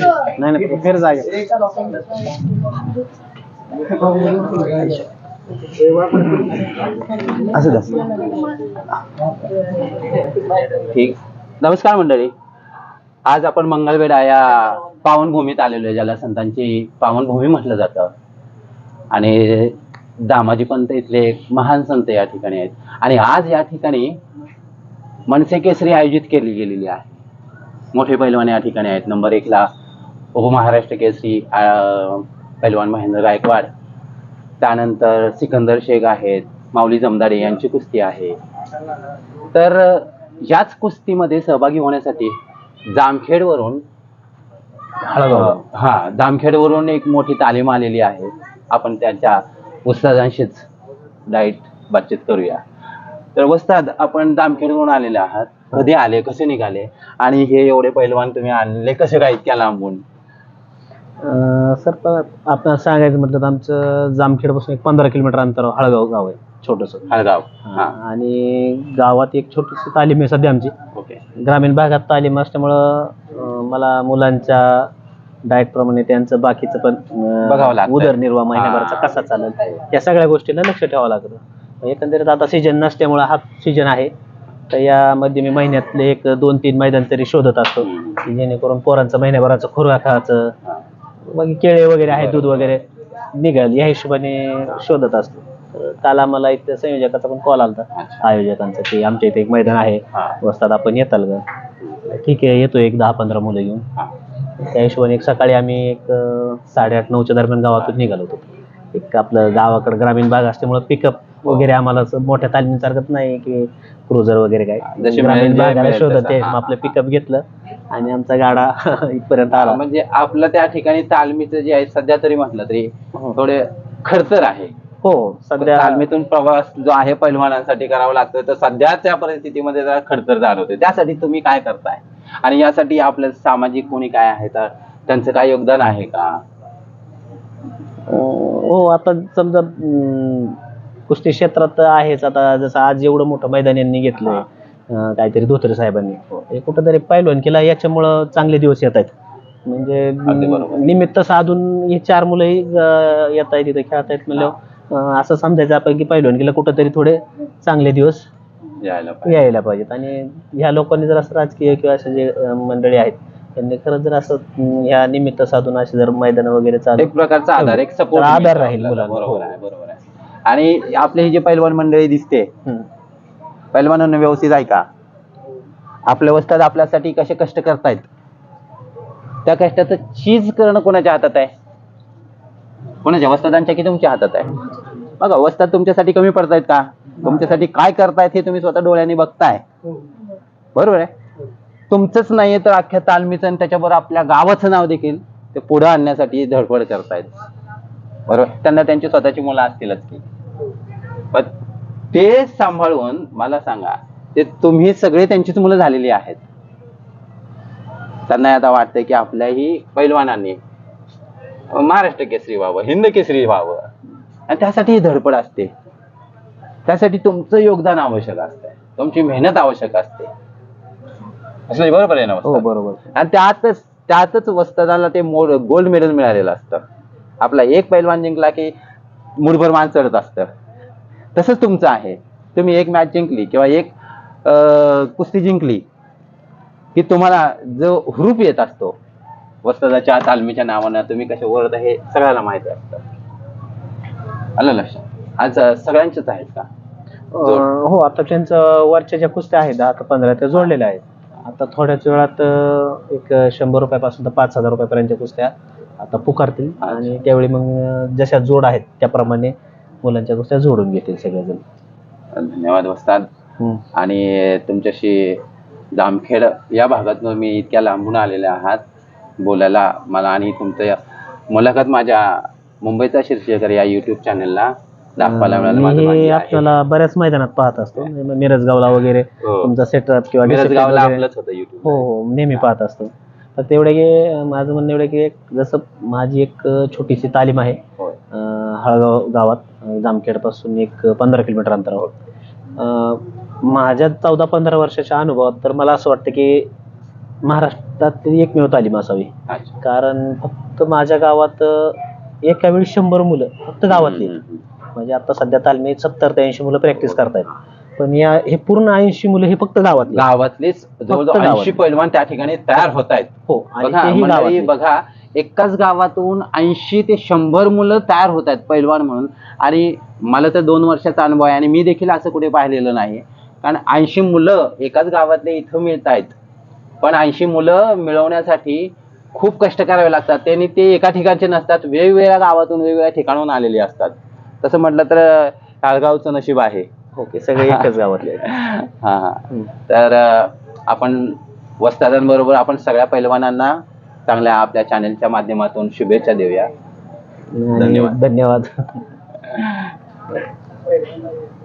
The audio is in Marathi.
नाही नाही फिर जागे असं ठीक. नमस्कार मंडळी. आज आपण मंगळवेढा या पावनभूमीत आलेलो आहे ज्याला संतांची पावनभूमी म्हटलं जातं. आणि दामाजी पंत इथले एक महान संत या ठिकाणी आहेत. आणि आज या ठिकाणी मनसे केसरी आयोजित केली गेलेली आहे. मोठे पैलवान या ठिकाणी आहेत. नंबर एकला उपमहाराष्ट्र केसरी पैलवान महेंद्र गायकवाड त्यानंतर सिकंदर शेख आहेत माऊली जमदाडे यांची कुस्ती आहे. तर याच कुस्तीमध्ये सहभागी होण्यासाठी जामखेडवरून. हा जामखेडवरून एक मोठी तालीम आलेली आहे. आपण त्यांच्या उस्तादांशीच डाईट बातचीत करूया. तर वस्ताद आपण जामखेडवरून आलेले आहात. कधी आले? कसे निघाले? आणि हे एवढे पैलवान तुम्ही आणले कसे काय इतक्या लांबून? अं, सर पण आपण सांगायचं म्हटलं तर आमचं जामखेडपासून एक पंधरा किलोमीटर अंतरावर हळगाव गाव आहे छोटस हळगाव हा आणि गावात एक छोटीशी तालीम आहे सध्या आमची ओके ग्रामीण भागात तालीम असल्यामुळं अं, मला मुलांच्या डाएट प्रमाणे त्यांचं बाकीचं पण अं, बघावं लागतंय. उदरनिर्वाह महिन्याभराचा हा. कसा चालेल या सगळ्या गोष्टीला लक्ष ठेवावं लागतं एकंदरीत आता सीजन नसल्यामुळं हा सीजन आहे तर यामध्ये मी महिन्यातले एक दोन तीन मैदान तरी शोधत असतो. की जेणेकरून पोरांचं महिन्याभराचं खुराकाचं हा. मग केळे वगैरे आहे दूध वगैरे निघाल या हिशोबाने शोधत असतो. काल आम्हाला इथं संयोजकाचा पण कॉल आला. आयोजकांचा की आमच्या इथे एक मैदान आहे. हा. वस्तात आपण येताल का ठीक आहे येतो एक दहा पंधरा मुलं घेऊन. हा. त्या हिशोबाने एक सकाळी आम्ही एक साडेआठ नऊच्या दरम्यान गावातून निघालो होतो. एक आपलं गावाकडे ग्रामीण भाग असल्यामुळं पिकअप वगैरे आम्हाला मोठ्या तालमीसारखंच नाही की क्रुझर वगैरे काय. ग्रामीण भागाला शोधत हा, आपलं हा. पिकअप घेतलं. आणि आमचा गाडा इथपर्यंत आला. म्हणजे आपलं त्या ठिकाणी तालमीचं जे आहे सध्या तरी म्हटलं तरी हो. थोडे खर्चर आहे. हो सध्या तालमीतून प्रवास जो आहे पैलवानांसाठी करावा लागतो तर सध्याच्या परिस्थितीमध्ये जरा खडतर जाणवते. त्यासाठी तुम्ही काय करताय? आणि यासाठी आपल्या सामाजिक कोणी काय आहे? तर त्यांचं काय योगदान आहे का? हो आता समजा कुस्ती क्षेत्रात तर आहेच. आता जसं आज एवढं मोठं मैदान यांनी घेतलंय. अं, काहीतरी धोत्रे साहेबांनी. हे कुठंतरी पाहिलं केला याच्यामुळं चांगले दिवस येत आहेत. म्हणजे अगदी बरोबर. अं, निमित्त साधून हे चार मुलंही अं, येत आहेत इथे खेळत आहेत म्हणलं असं समजायचं आपण की पहिलवान गेला कुठंतरी थोडे चांगले दिवस यायला पाहिजे. यायला पाहिजेत. आणि ह्या लोकांनी जर असं राजकीय किंवा असे जे अं, मंडळी आहेत त्यांनी खरंच जर असं अं, ह्या निमित्त साधून असे जर मैदान वगैरे चालू एक प्रकारचा आधार एक सपोर्ट आधार राहील मुलांना. बरोबर आहे बरोबर आहे. आणि आपली ही जी पैलवान मंडळी दिसते हम्म. पैलवानांना व्यवस्थित आहे का? आपल्या वस्तात आपल्यासाठी कसे कष्ट करतायत? त्या कष्टाचं चीज करणं कोणाच्या हातात आहे? कोणाच्या वस्तादांच्या की तुमच्या हातात आहे? बघा वस्तात तुमच्यासाठी कमी पडतायत का? तुमच्यासाठी काय करतायत हे तुम्ही स्वतः डोळ्यांनी बघताय. बरोबर आहे? तुमचंच नाहीये तर अख्ख्या तालमीचं आणि त्याच्याबरोबर आपल्या गावाचं नाव देखील ते पुढे आणण्यासाठी धडपड करतायत. बरोबर? त्यांना त्यांची स्वतःची मुलं असतीलच की. पण ते सांभाळून मला सांगा ते तुम्ही सगळे त्यांचीच मुलं झालेली आहेत. त्यांना आता वाटतंय की आपल्याही पैलवानांनी महाराष्ट्र केसरी व्हावं हिंद केसरी व्हावं. आणि त्यासाठी ही धडपड असते. त्यासाठी तुमचं योगदान आवश्यक असतं तुमची मेहनत आवश्यक असते. असं बरोबर आहे ना हो? बरोबर. आणि त्यातच त्यातच वस्तादाला ते मोड गोल्ड मेडल मिळालेलं असतं. आपला एक पैलवान जिंकला की मुठभर मान चढत असतं. तसंच तुमचं आहे. तुम्ही एक मॅच जिंकली किंवा एक कुस्ती जिंकली की तुम्हाला जो हुरूप येत असतो वस्तादाच्या तालमीच्या नावानं तुम्ही कसे ओरडता हे सगळ्याला माहिती असतं. आलं लक्षात? आज सगळ्यांचेच आहेत का? हो आता त्यांचं वरच्या ज्या कुस्त्या आहेत दहा पंधरा त्या जोडलेल्या आहेत. आता थोड्याच वेळात एक शंभर रुपयापासून तर पाच हजार रुपयापर्यंतच्या कुस्त्या आता पुकारतील. आणि त्यावेळी मग जशा जोड आहेत त्याप्रमाणे मुलांच्या कुस्त्या जोडून घेतील सगळेजण. धन्यवाद वस्ताद. आणि तुमच्याशी जामखेड या भागातून मी इतक्या लांबून आलेले आहात बोलायला मला आणि तुमचं मुलाखत माझ्या मुंबईचा शीर्षकर या युट्यूब चॅनलला दाखवायला मिळालं. आपल्याला बऱ्याच मैदानात पाहत असतो. म्हणजे मिरजगावला वगैरे हो. तुमचा सेटअप किंवा discipline मिरजगावला वगैरे- आपलंच होतं युट्यूब हो हो. नेहमी पाहत असतो. तर तेवढे की माझं म्हणणं एवढं की एक जसं माझी एक छोटीशी तालीम आहे हळगाव गावात. जामखेडपासून एक पंधरा किलोमीटर अंतरावर माझ्या चौदा पंधरा वर्षाच्या अनुभवात तर मला असं वाटतं की महाराष्ट्र त्यात एकमेव तालीम असावी. कारण फक्त माझ्या गावात एका वेळी शंभर मुलं फक्त गावातली. म्हणजे आता सध्या तालमीत सत्तर ते ऐंशी मुलं प्रॅक्टिस करतायत. पण या हे पूर्ण ऐंशी मुलं हे फक्त गावातली गावातलेच. ऐंशी पैलवान त्या ठिकाणी तयार होत आहेत हो आणि बघा एकाच गावातून ऐंशी ते शंभर मुलं तयार होत आहेत पैलवान म्हणून. आणि मला तर दोन वर्षाचा अनुभव आहे आणि मी देखील असं कुठे पाहिलेलं नाही कारण ऐंशी मुलं एकाच गावातले इथं मिळत आहेत. पण ऐंशी मुलं मिळवण्यासाठी खूप कष्ट करावे लागतात. त्यांनी ते एका ठिकाणचे नसतात वेगवेगळ्या गावातून वेगवेगळ्या ठिकाणाहून आलेले असतात. तसं म्हटलं तर काळगावचं नशीब आहे. ओके सगळे एकच गावातले. हा हा. तर आपण वस्तादांबरोबर आपण सगळ्या पैलवानांना चांगल्या आपल्या चॅनलच्या माध्यमातून शुभेच्छा देऊया धन्यवाद. धन्यवाद